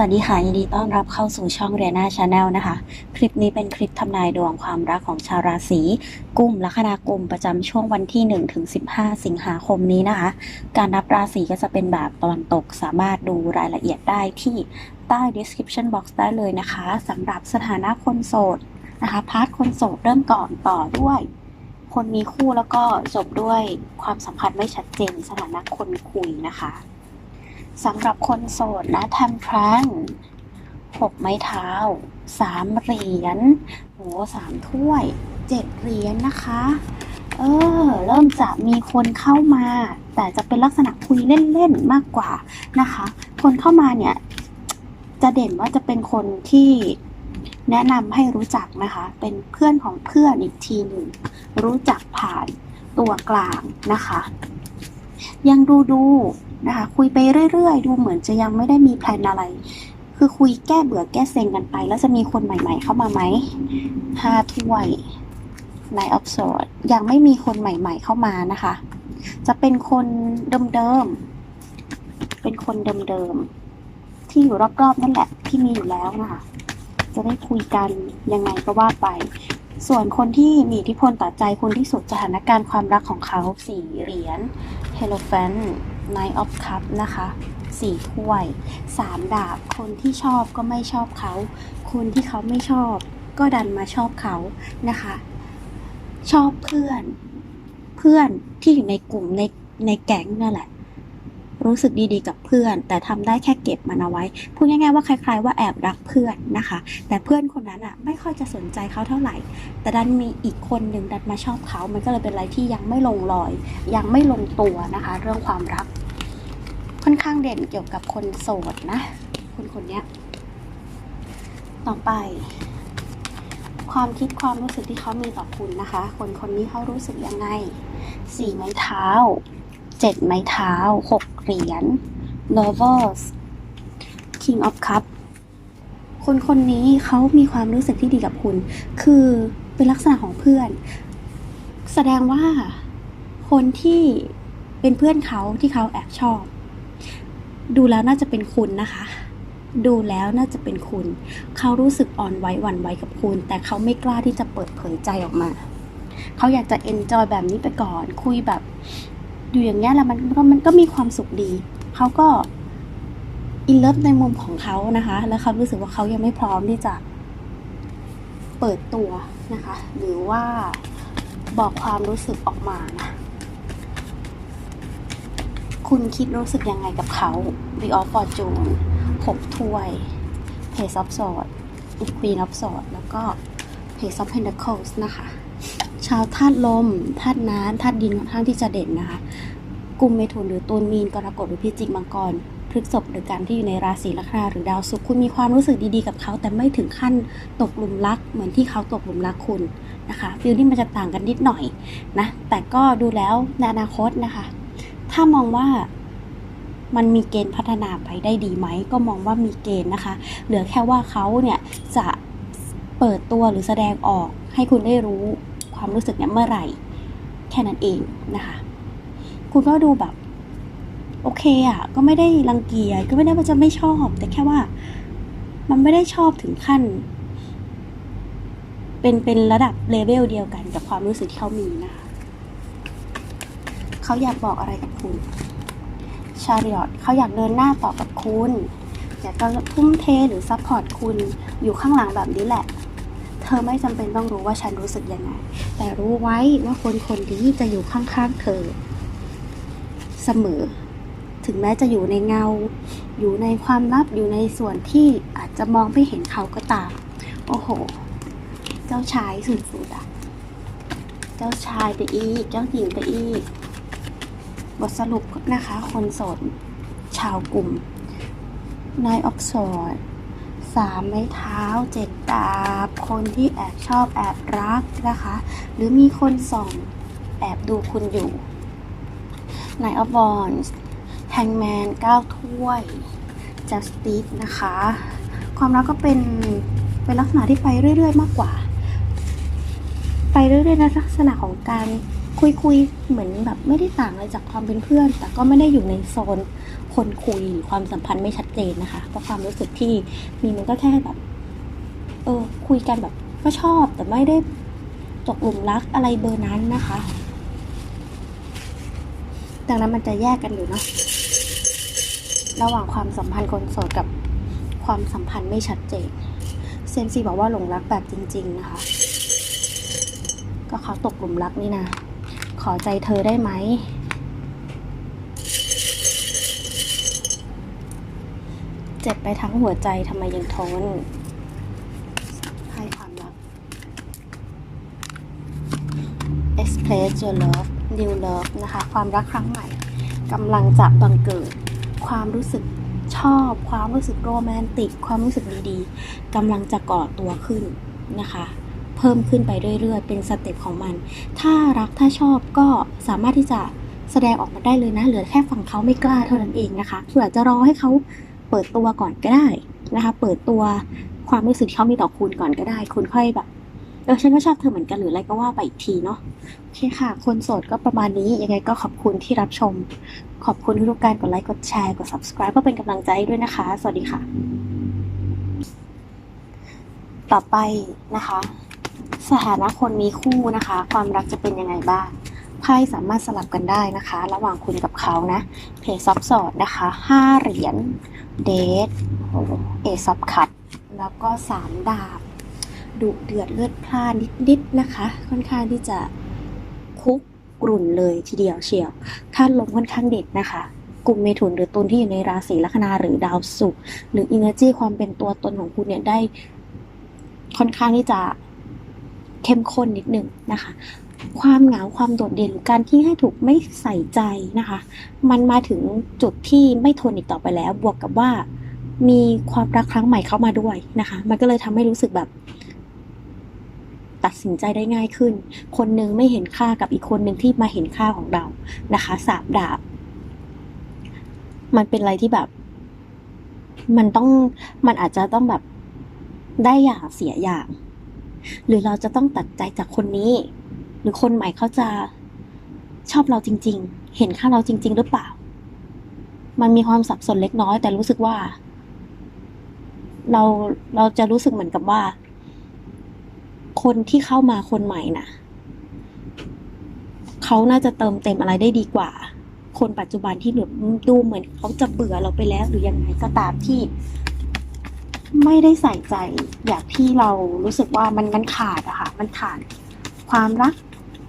สวัสดีค่ะ ยินดีต้อนรับเข้าสู่ช่องเรียนาชาแนลนะคะ คลิปนี้เป็นคลิปทำนายดวงความรักของชาวราศีกุมลัคนากุมประจำช่วงวันที่1ถึง15 สิงหาคมนี้นะคะ การนับราศีก็จะเป็นแบบตะวันตกสามารถดูรายละเอียดได้ที่ใต้ description box ได้เลยนะคะสำหรับสถานะคนโสดนะคะพาร์ทคนโสดเริ่มก่อนต่อด้วย คนมีคู่แล้วก็จบด้วยความสัมพันธ์ไม่ชัดเจน สถานะคนคุยนะคะ สำหรับคนโสดนะทำพรันหกไม้เท้าสามเหรียญโหสามถ้วยเจ็ดเหรียญนะคะ เออ เริ่มจะมีคนเข้ามา แต่จะเป็นลักษณะคุยเล่นๆมากกว่านะคะ คนเข้ามาเนี่ย จะเด่นว่าจะเป็นคนที่แนะนำให้รู้จักนะคะ เป็นเพื่อนของเพื่อนอีกทีหนึ่ง รู้จักผ่านตัวกลางนะคะ ยังดูดู นะคะ คุยไปเรื่อยๆ ดูเหมือนจะยังไม่ได้มีแพลนอะไร คือคุยแก้เบื่อแก้เซ็งกันไป แล้วจะมีคนใหม่ ๆ เข้ามาไหมห้าถ้วยในออฟโซดยังไม่มีคนใหม่ ๆ เข้ามานะคะ จะเป็นคนเดิมๆ เป็นคนเดิมๆ ที่อยู่รอบๆ นั่นแหละที่มีอยู่แล้วนะคะ จะได้คุยกันยังไงก็ว่าไป ส่วนคนที่มีอิทธิพลต่อใจคนที่สุดสถานการณ์ความรักของเขาสี่เหรียญ h e l o f a n Nine of Cup นะคะสี่ถ้วยสามดาบ คนที่ชอบก็ไม่ชอบเขา คนที่เขาไม่ชอบก็ดันมาชอบเขานะคะ ชอบเพื่อน เพื่อนที่อยู่ในกลุ่มในในแก๊งนั่นแหละ รู้สึกดีๆกับเพื่อน แต่ทำได้แค่เก็บมันเอาไว้ พูดง่ายๆว่าคล้ายๆว่าแอบรักเพื่อนนะคะ แต่เพื่อนคนนั้นอะไม่ค่อยจะสนใจเขาเท่าไหร่ แต่ดันมีอีกคนหนึ่งดันมาชอบเขา มันก็เลยเป็นอะไรที่ยังไม่ลงรอย ยังไม่ลงตัวนะคะ เรื่องความรัก ค่อนข้างเด่นเกี่ยวกับคนโสดนะคนคนนี้ต่อไปความคิดความรู้สึกที่เขามีต่อคุณนะคะ คนคนนี้เขารู้สึกยังไง สี่ไม้เท้า เจ็ดไม้เท้าหกเหรียญ lovers king of cup คนคนนี้เขามีความรู้สึกที่ดีกับคุณ คือเป็นลักษณะของเพื่อน แสดงว่าคนที่เป็นเพื่อนเขาที่เขาแอบชอบ ดูแล้วน่าจะเป็นคุณนะคะ ดูแล้วน่าจะเป็นคุณ เขารู้สึกอ่อนไหวหวั่นไหวกับคุณ แต่เขาไม่กล้าที่จะเปิดเผยใจออกมา เขาอยากจะเอนจอยแบบนี้ไปก่อน คุยแบบ อยู่อย่างเงี้ยแล้วมันก็มันก็มีความสุขดี เขาก็อินเลิฟในมุมของเขานะคะ แล้วเขารู้สึกว่าเขายังไม่พร้อมที่จะเปิดตัวนะคะ หรือว่าบอกความรู้สึกออกมานะคุณคิดรู้สึกยังไงกับเขา The of Fortune หกถ้วย Page of Swords Queen of Swords แล้วก็ Page of Pentacles นะคะ ชาวธาตุลมธาตุน้ำธาตุดินค่อนข้างที่จะเด่นนะคะกลุ่มเมถุนหรือตูนมีนกรกฎหรือพิจิกมังกรพฤกษภหรือการที่อยู่ในราศีลัคนาหรือดาวศุกร์คุณมีความรู้สึกดีๆกับเขา แต่ไม่ถึงขั้นตกหลุมรัก เหมือนที่เขาตกหลุมรักคุณนะคะฟิลที่มันจะต่างกันนิดหน่อยนะแต่ก็ดูแล้วในอนาคตนะคะ ถ้ามองว่ามันมีเกณฑ์พัฒนาไปได้ดีไหม ก็มองว่ามีเกณฑ์นะคะ เหลือแค่ว่าเขาเนี่ยจะเปิดตัวหรือแสดงออกให้คุณได้รู้ ความรู้สึกเนี่ยเมื่อไหร่ แค่นั้นเองนะคะ คุณก็ดูแบบ โอเคอะ ก็ไม่ได้รังเกียจก็ไม่ได้ว่าจะไม่ชอบ แต่แค่ว่า มันไม่ได้ชอบถึงขั้น เป็นเป็นระดับเลเวลเดียวกันกับความรู้สึกที่เขามีนะคะเขาอยากบอกอะไรกับคุณชาริอตเขาอยากเดินหน้าต่อกับคุณอยากจะทุ่มเทหรือซัพพอร์ตคุณอยู่ข้างหลังแบบนี้แหละ เธอไม่จำเป็นต้องรู้ว่าฉันรู้สึกยังไง แต่รู้ไว้ว่าคนคนนี้จะอยู่ข้างๆเธอ เสมอ ถึงแม้จะอยู่ในเงา อยู่ในความลับอยู่ในส่วนที่อาจจะมองไม่เห็นเขาก็ตาม โอ้โห เจ้าชายสุดๆอะเจ้าชายไปอีก เจ้าหญิงไปอีก บทสรุปนะคะ คนโสดชาวกลุ่ม Nine of Swords สามไม้เท้าเจ็ดดาบ คนที่แอบชอบแอบรักนะคะ หรือมีคนส่องแอบดูคุณอยู่ Nine of Wands Hangman เก้าถ้วย Justice นะคะ ความรักก็เป็นเป็นลักษณะที่ไปเรื่อย ๆ มากกว่า ไปเรื่อยๆในลักษณะของการคุยคุยๆเหมือนแบบไม่ได้ต่างอะไรจากความเป็นเพื่อน แต่ก็ไม่ได้อยู่ในโซนคนคุยหรือความสัมพันธ์ไม่ชัด เจเจนนะคะ เพราะความรู้สึกที่มีมันก็แค่แบบ เออ คุยกันแบบก็ชอบแต่ไม่ได้ตกหลุมรักอะไรเบอร์นั้นนะคะ ดังนั้นมันจะแยกกันอยู่เนาะระหว่างความสัมพันธ์คนโสดกับความสัมพันธ์ไม่ชัดเจน เซนซีบอกว่าหลงรักแบบจริง ๆ นะคะ ก็เขาตกหลุมรักนี่นะ ขอใจเธอได้ไหม เจ็บไปทั้งหัวใจทำไมยังทนให้ความรัก express your love new love นะคะ ความรักครั้งใหม่กำลังจะบังเกิด ความรู้สึกชอบ ความรู้สึกโรแมนติก ความรู้สึกดีๆกำลังจะก่อตัวขึ้นนะคะเพิ่มขึ้นไปเรื่อย ๆ เป็นสเต็ปของมัน ถ้ารักถ้าชอบก็สามารถที่จะแสดงออกมาได้เลยนะ เหลือแค่ฝั่งเขาไม่กล้าเท่านั้นเองนะคะเผื่อจะรอให้เขา เปิดตัวก่อนก็ได้นะคะ เปิดตัวความรู้สึกที่เขามีต่อคุณก่อนก็ได้ คุณค่อยแบบเออฉันก็ชอบเธอเหมือนกันหรืออะไรก็ว่าไปอีกทีเนาะโอเคค่ะ คนโสดก็ประมาณนี้ยังไงก็ขอบคุณที่รับชม ขอบคุณทุกการกดไลค์กดแชร์กด subscribe เพื่อเป็นกำลังใจให้ด้วยนะคะ สวัสดีค่ะ ต่อไปนะคะ สถานะคนมีคู่นะคะ ความรักจะเป็นยังไงบ้าง ไพ่สามารถสลับกันได้นะคะ ระหว่างคุณกับเขานะเพย์ซับสอดนะคะห้าเหรียญเดทเอซับคัดแล้วก็สามดาบดุเดือดเลือดพล่านนิดๆนะคะ ค่อนข้างที่จะคุกกรุ่นเลยทีเดียวเชียวท่านลมค่อนข้างเด็ดนะคะกลุ่มเมถุนหรือตุลที่อยู่ในราศีลัคนาหรือดาวศุกร์หรือ energy ความเป็นตัวตนของคุณเนี่ยได้ค่อนข้างที่จะเข้มข้นนิดหนึ่งนะคะ ความเหงาความโดดเด่นการที่ให้ถูกไม่ใส่ใจนะคะ มันมาถึงจุดที่ไม่ทนอีกต่อไปแล้ว บวกกับว่ามีความรักครั้งใหม่เข้ามาด้วยนะคะ มันก็เลยทำให้รู้สึกแบบ ตัดสินใจได้ง่ายขึ้น คนหนึ่งไม่เห็นค่ากับอีกคนหนึ่งที่มาเห็นค่าของเรานะคะสามดาบ มันเป็นอะไรที่แบบ มันต้องมันอาจจะต้องแบบได้อย่างเสียอย่าง หรือเราจะต้องตัดใจจากคนนี้ รือคนใหม่เขาจะชอบเราจริง ๆ เห็นค่าเราจริง ๆ หรือเปล่า มันมีความสับสนเล็กน้อย แต่รู้สึกว่า เราเราจะรู้สึกเหมือนกับว่า คนที่เข้ามาคนใหม่น่ะเขาน่าจะเติมเต็มอะไรได้ดีกว่า คนปัจจุบันที่แบบดูเหมือนเขาจะเบื่อเราไปแล้ว หรือยังไงก็ตามที่ไม่ได้ใส่ใจ อย่างที่เรารู้สึกว่ามันมันขาดอะค่ะ มันขาดความรัก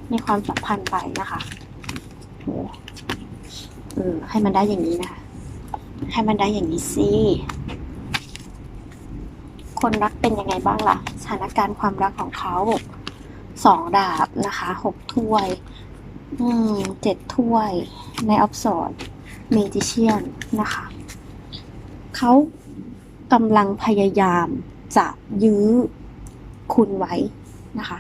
ในความสัมพันธ์ไปนะคะโหเออให้มันได้อย่างนี้นะคะ ให้มันได้อย่างนี้สิคนรักเป็นยังไงบ้างล่ะ สถานการณ์ความรักของเขาสองดาบนะคะหกถ้วย อืมเจ็ดถ้วยในออฟสอดเมจิเชียนนะคะ เขากำลังพยายามจะยื้อคุณไว้นะคะ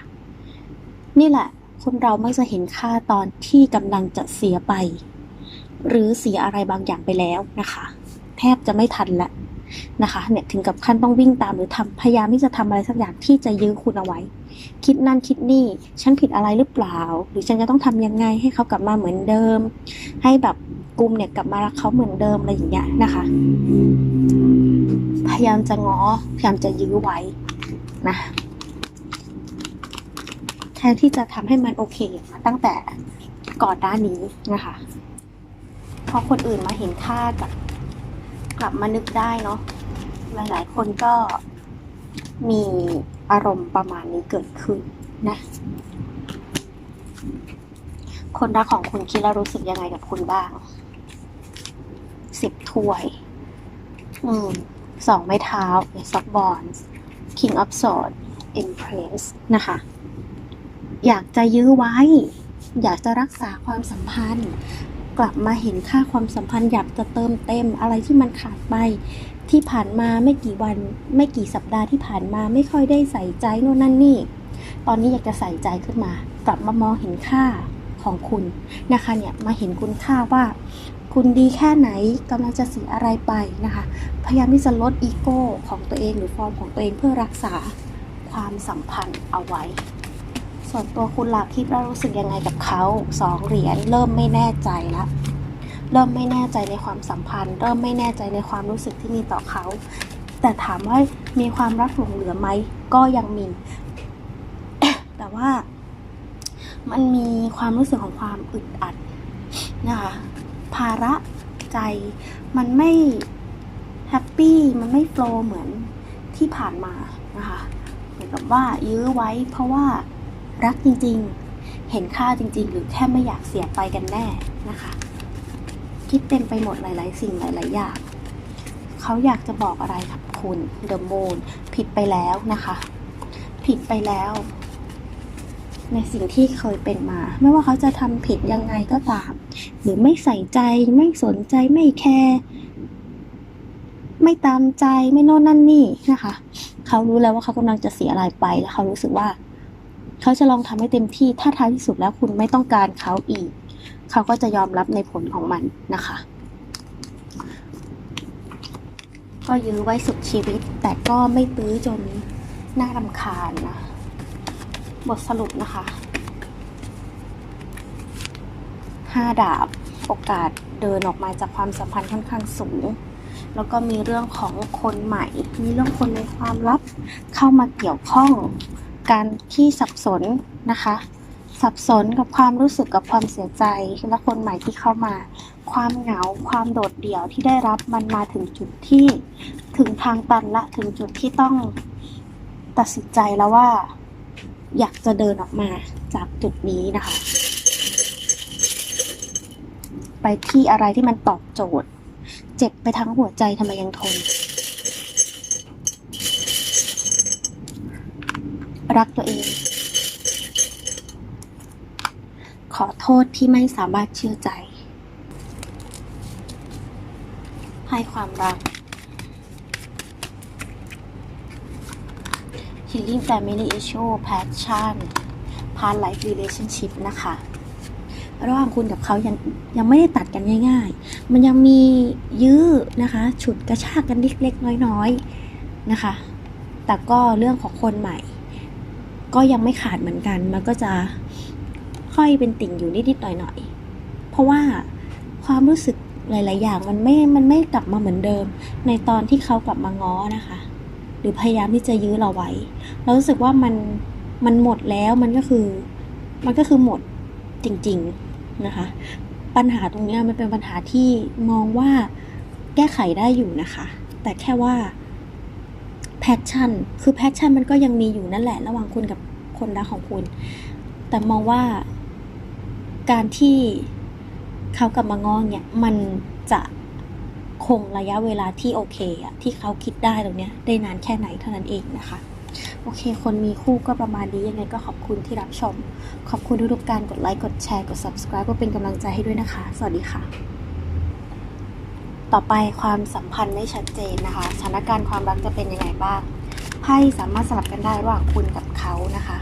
นี่แหละ คนเราไม่จะเห็นค่าตอนที่กำลังจะเสียไป หรือเสียอะไรบางอย่างไปแล้วนะคะ แทบจะไม่ทันแล้วนะคะเนี่ยถึงกับขั้นต้องวิ่งตามหรือทำพยายามที่จะทำอะไรสักอย่างที่จะยื้อคุณเอาไว้ คิดนั่นคิดนี่ ฉันผิดอะไรหรือเปล่า หรือฉันจะต้องทำยังไงให้เขากลับมาเหมือนเดิม ให้แบบกลุ่มเนี่ยกลับมารักเขาเหมือนเดิมอะไรอย่างเงี้ยนะคะ พยายามจะง้อพยายามจะยื้อไว้นะ แทนที่จะทำให้มันโอเคมาตั้งแต่ก่อนหน้านี้นะคะพอคนอื่นมาเห็นค่ากับกลับมานึกได้เนาะหลายๆ คนก็มีอารมณ์ประมาณนี้เกิดขึ้นนะ คนรักของคุณคิดแล้วรู้สึกยังไงกับคุณบ้างสิบถ้วย อืมสองไม้เท้าซอกบอล King of Swords Empress นะคะ อยากจะยื้อไว้ อยากจะรักษาความสัมพันธ์ กลับมาเห็นค่าความสัมพันธ์ อยากจะเติมเต็มอะไรที่มันขาดไป ที่ผ่านมาไม่กี่วัน ไม่กี่สัปดาห์ที่ผ่านมาไม่ค่อยได้ใส่ใจโน่นนั่นนี่ ตอนนี้อยากจะใส่ใจขึ้นมา กลับมามองเห็นค่าของคุณนะคะเนี่ยมาเห็นคุณค่าว่า คุณดีแค่ไหนกำลังจะเสียอะไรไปนะคะ พยายามที่จะลดอีโก้ของตัวเองหรือฟอร์มของตัวเองเพื่อรักษาความสัมพันธ์เอาไว้ ส่วนตัวคุณหล่ะคิดว่ารู้สึกยังไงกับเขาสองเหรียญเริ่มไม่แน่ใจละเริ่มไม่แน่ใจในความสัมพันธ์ เริ่มไม่แน่ใจในความรู้สึกที่มีต่อเขา แต่ถามว่ามีความรักหลงเหลือไหมก็ยังมี แต่ว่ามันมีความรู้สึกของความอึดอัดนะคะภาระใจมันไม่แฮปปี้มันไม่โฟล์เหมือนที่ผ่านมานะคะเหมือนกับว่ายื้อไว้เพราะว่า รักจริงๆ เห็นค่าจริง ๆ หรือแค่ไม่อยากเสียไปกันแน่นะคะ คิดเต็มไปหมดหลาย ๆ สิ่งหลาย ๆ อย่างเขาอยากจะบอกอะไรกับคุณเดอะมูนผิดไปแล้วนะคะ ผิดไปแล้ว ในสิ่งที่เคยเป็นมา ไม่ว่าเขาจะทำผิดยังไงก็ตาม หรือไม่ใส่ใจไม่สนใจไม่แคร์ไม่ตามใจไม่โน่นนั่นนี่นะคะ เขารู้แล้วว่าเขากำลังจะเสียอะไรไปแล้วเขารู้สึกว่า เขาจะลองทำให้เต็มที่ ถ้าท้ายที่สุดแล้วคุณไม่ต้องการเขาอีก เขาก็จะยอมรับในผลของมันนะคะ ก็ยื้อไว้สุดชีวิต แต่ก็ไม่ตื้อจนน่ารำคาญนะ บทสรุปนะคะห้าดาบ โอกาสเดินออกมาจากความสัมพันธ์ค่อนข้างสูง แล้วก็มีเรื่องของคนใหม่ มีเรื่องคนในความลับเข้ามาเกี่ยวข้อง การที่สับสนนะคะ สับสนกับความรู้สึกกับความเสียใจและคนใหม่ที่เข้ามา ความเหงาความโดดเดี่ยวที่ได้รับมันมาถึงจุดที่ถึงทางตันละถึงจุดที่ต้องตัดสินใจแล้วว่า อยากจะเดินออกมาจากจุดนี้นะคะ ไปที่อะไรที่มันตอบโจทย์ เจ็บไปทั้งหัวใจทำไมยังทน รักตัวเอง ขอโทษที่ไม่สามารถเชื่อใจ ให้ความรัก Healing Family Issue Passion Past Life Relationship นะคะ ระหว่างคุณกับเขายังยังไม่ได้ตัดกันง่าย ๆ มันยังมียื้อนะคะ ฉุดกระชากกันเล็กๆน้อยๆนะคะ แต่ก็เรื่องของคนใหม่ ก็ยังไม่ขาดเหมือนกัน มันก็จะห้อยเป็นติ่งอยู่นิดๆหน่อยๆ เพราะว่าความรู้สึกหลาย ๆ อย่างมันไม่ มันไม่กลับมาเหมือนเดิม ในตอนที่เขากลับมาง้อนะคะ หรือพยายามที่จะยื้อเราไว้ เรารู้สึกว่ามัน มันหมดแล้ว มันก็คือ มันก็คือหมดจริง ๆ นะคะ ปัญหาตรงนี้มันเป็นปัญหาที่มองว่าแก้ไขได้อยู่นะคะ แต่แค่ว่า แพชชั่น คือแพชชั่นมันก็ยังมีอยู่นั่นแหละ ระหว่างคุณกับคนรักของคุณ แต่มองว่าการที่เขากลับมางอเนี่ย มันจะคงระยะเวลาที่โอเคอะที่เขาคิดได้ตรงเนี้ย ได้นานแค่ไหนเท่านั้นเองนะคะ โอเค คนมีคู่ก็ประมาณนี้ยังไงก็ขอบคุณที่รับชม ขอบคุณทุกๆการกดไลค์ กดแชร์ กด subscribe ก็เป็นกำลังใจให้ด้วยนะคะ สวัสดีค่ะ ต่อไปความสัมพันธ์ไม่ชัดเจนนะคะ สถานการณ์ความรักจะเป็นยังไงบ้าง ไพ่สามารถสลับกันได้ระหว่างคุณกับเขานะคะ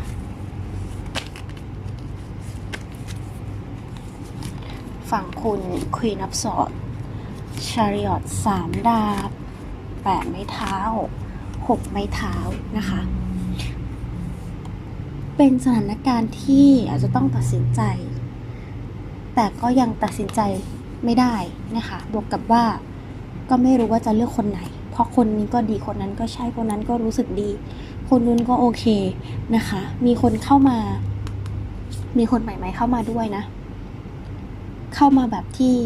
ฝั่งคุณ Queen of Swords Chariot สามดาบแปดไม้เท้าหกไม้เท้านะคะ เป็นสถานการณ์ที่อาจจะต้องตัดสินใจ แต่ก็ยังตัดสินใจ ไม่ได้นะคะ บวกกับว่าก็ไม่รู้ว่าจะเลือกคนไหน เพราะคนนี้ก็ดีคนนั้นก็ใช่คนนั้นก็รู้สึกดี คนนู้นก็โอเคนะคะ มีคนเข้ามา มีคนใหม่ๆเข้ามาด้วยนะ เข้ามาแบบที่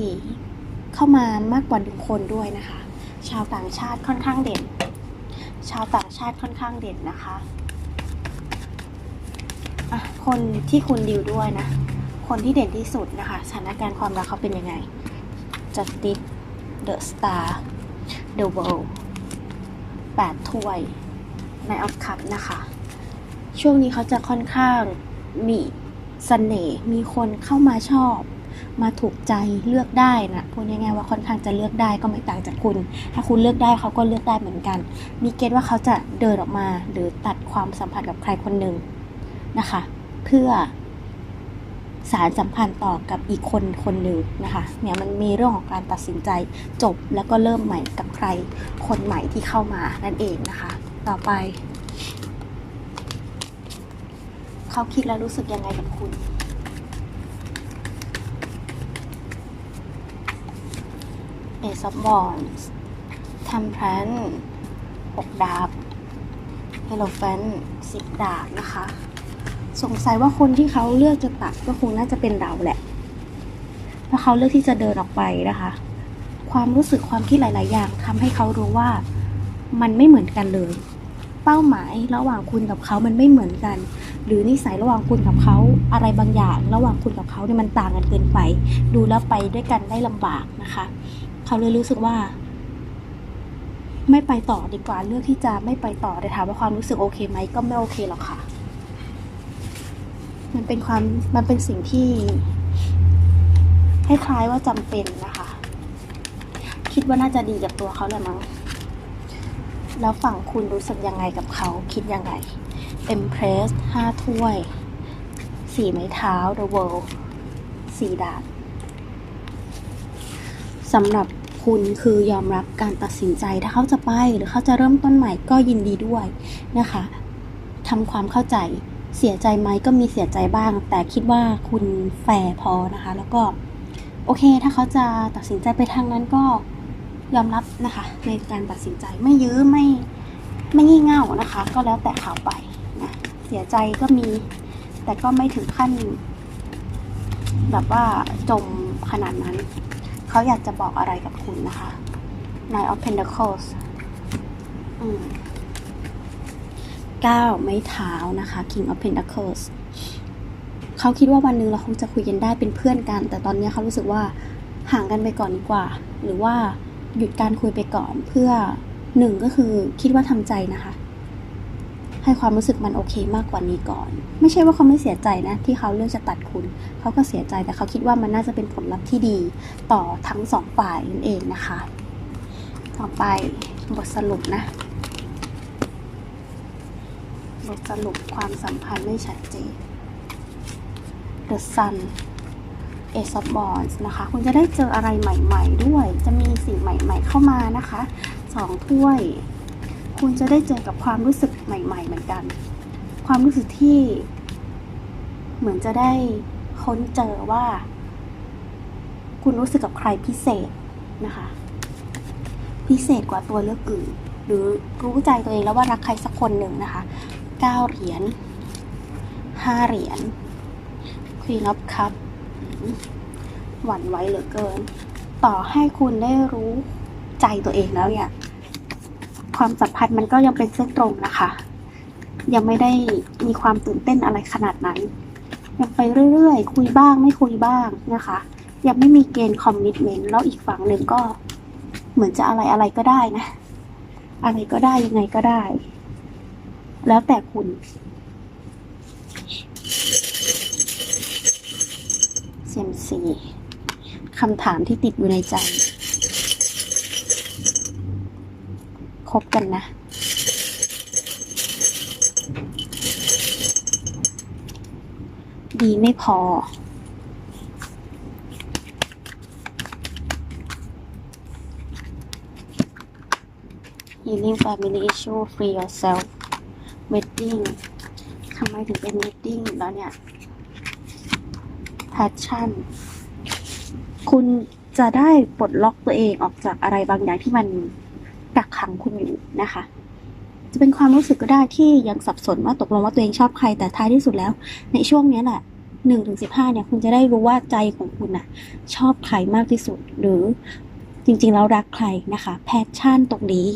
เข้ามามากกว่าหนึ่งคนด้วยนะคะ ชาวต่างชาติค่อนข้างเด่น ชาวต่างชาติค่อนข้างเด่นนะคะอะคนที่คุณดิวด้วยนะ คนที่เด่นที่สุดนะคะ สถานการณ์ความรักเขาเป็นยังไง Justice The Star The World แปดถ้วยในออฟคัพนะคะ ช่วงนี้เขาจะค่อนข้างมีเสน่ห์มีคนเข้ามาชอบ มาถูกใจเลือกได้นะพูดง่ายๆว่าค่อนข้างจะเลือกได้ก็ไม่ต่างจากคุณ ถ้าคุณเลือกได้เขาก็เลือกได้เหมือนกัน มีเกณฑ์ว่าเขาจะเดินออกมาหรือตัดความสัมพันธ์กับใครคนหนึ่งนะคะ เพื่อ สารสัมพันธ์ต่อกับอีกคนคนหนึ่งนะคะเนี่ยมันมีเรื่องของการตัดสินใจจบแล้วก็เริ่มใหม่กับใครคนใหม่ที่เข้ามานั่นเองนะคะ ต่อไป เขาคิดแล้วรู้สึกยังไงกับคุณ Ace of Wands Temperance หกดาบ Hierophant สิบดาบนะคะ สงสัยว่าคนที่เขาเลือกจะตัดก็คงน่าจะเป็นเราแหละเพราะเขาเลือกที่จะเดินออกไปนะคะ ความรู้สึกความคิดหลาย ๆ อย่างทำให้เขารู้ว่ามันไม่เหมือนกันเลย เป้าหมายระหว่างคุณกับเขามันไม่เหมือนกัน หรือนิสัยระหว่างคุณกับเขาอะไรบางอย่าง ระหว่างคุณกับเขาเนี่ยมันต่างกันเกินไป ดูแล้วไปด้วยกันได้ลำบากนะคะ เขาเลยรู้สึกว่า ไม่ไปต่อดีกว่าเลือกที่จะไม่ไปต่อแต่ถามว่าความรู้สึกโอเคไหมก็ไม่โอเคหรอกค่ะ มันเป็นความมันเป็นสิ่งที่คล้ายๆว่าจำเป็นนะคะ คิดว่าน่าจะดีกับตัวเขาแหละมั้งแล้วฝั่งคุณรู้สึกยังไงกับเขาคิดยังไง Empress ห้าถ้วย สี่ไม้เท้า The World สี่ดาบสำหรับคุณคือยอมรับการตัดสินใจถ้าเขาจะไปหรือเขาจะเริ่มต้นใหม่ก็ยินดีด้วยนะคะทำความเข้าใจ เสียใจไหมก็มีเสียใจบ้าง แต่คิดว่าคุณแฟร์พอนะคะ แล้วก็โอเค ถ้าเขาจะตัดสินใจไปทางนั้นก็ยอมรับนะคะ ในการตัดสินใจไม่ยื้อไม่ไม่งี่เง่านะคะ ก็แล้วแต่เขาไปนะเสียใจก็มี แต่ก็ไม่ถึงขั้น แบบว่าจมขนาดนั้น เขาอยากจะบอกอะไรกับคุณนะคะ Nine of Pentacles อืม ก้าไม้เท้านะคะ King of Pentacles เขาคิดว่าวันหนึ่งเราคงจะคุยกันได้เป็นเพื่อนกัน แต่ตอนนี้เขารู้สึกว่าห่างกันไปก่อนดีกว่า หรือว่าหยุดการคุยไปก่อนเพื่อหนึ่งก็คือคิดว่าทำใจนะคะ ให้ความรู้สึกมันโอเคมากกว่านี้ก่อน ไม่ใช่ว่าเขาไม่เสียใจนะที่เขาเลือกจะตัดคุณ เขาก็เสียใจแต่เขาคิดว่ามันน่าจะเป็นผลลัพธ์ที่ดีต่อทั้งสองฝ่ายนั่นเองนะคะ ต่อไปบทสรุปนะ บทสรุปความสัมพันธ์ไม่ชัดเจน The Sun Ace of Wands นะคะ คุณจะได้เจออะไรใหม่ๆด้วย จะมีสิ่งใหม่ๆเข้ามานะคะสองถ้วย คุณจะได้เจอกับความรู้สึกใหม่ ๆ เหมือนกัน ความรู้สึกที่ เหมือนจะได้ค้นเจอว่า คุณรู้สึกกับใครพิเศษนะคะ พิเศษกว่าตัวเลือกอื่น หรือรู้ใจตัวเองแล้วว่ารักใครสักคนหนึ่งนะคะ ก้าเหรียญห้าเหรียญ Queen of Cup หวั่นไหวเหลือเกิน ต่อให้คุณได้รู้ใจตัวเองแล้วเนี่ย ความสัมพันธ์มันก็ยังเป็นเส้นตรงนะคะ ยังไม่ได้มีความตื่นเต้นอะไรขนาดนั้น ยังไปเรื่อยๆ คุยบ้างไม่คุยบ้างนะคะ ยังไม่มีเกณฑ์คอมมิชเมนต์แล้วอีกฝั่งหนึ่งก็ เหมือนจะอะไรอะไรก็ได้นะ อะไรก็ได้ยังไงก็ได้ แล้วแต่คุณ เซมซีคำถามที่ติดอยู่ในใจ คบกันนะ ดีไม่พอ Healing Family Issue Free Yourself Wedding ทำไมถึงเป็น Wedding แล้วเนี่ย Passion คุณจะได้ปลดล็อกตัวเองออกจากอะไรบางอย่างที่มันกักขังคุณอยู่นะคะ จะเป็นความรู้สึกก็ได้ที่ยังสับสนว่าตกลงว่าตัวเองชอบใครแต่ท้ายที่สุดแล้ว ในช่วงนี้แหละหนึ่งถึงสิบห้าเนี่ยคุณจะได้รู้ว่าใจของคุณน่ะ ชอบใครมากที่สุด หรือจริงๆแล้วรักใครนะคะ แพชชั่นตรงนี้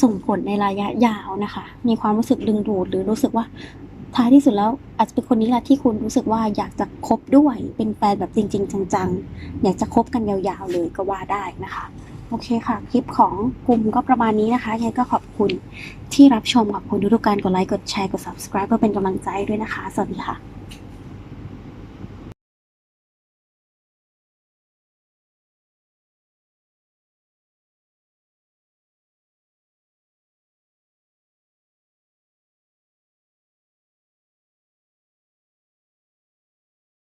ส่งผลในระยะยาวนะคะ มีความรู้สึกดึงดูดหรือรู้สึกว่าท้ายที่สุดแล้วอาจจะเป็นคนนี้แหละที่คุณรู้สึกว่าอยากจะคบด้วยเป็นแฟนแบบจริง ๆ จังๆ อยากจะคบกันยาวๆเลยก็ว่าได้นะคะ โอเคค่ะ คลิปของกลุ่มก็ประมาณนี้นะคะยังก็ขอบคุณที่รับชมขอบคุณทุกๆการกดไลค์กดแชร์กด subscribe เพื่อเป็นกำลังใจด้วยนะคะ สวัสดีค่ะ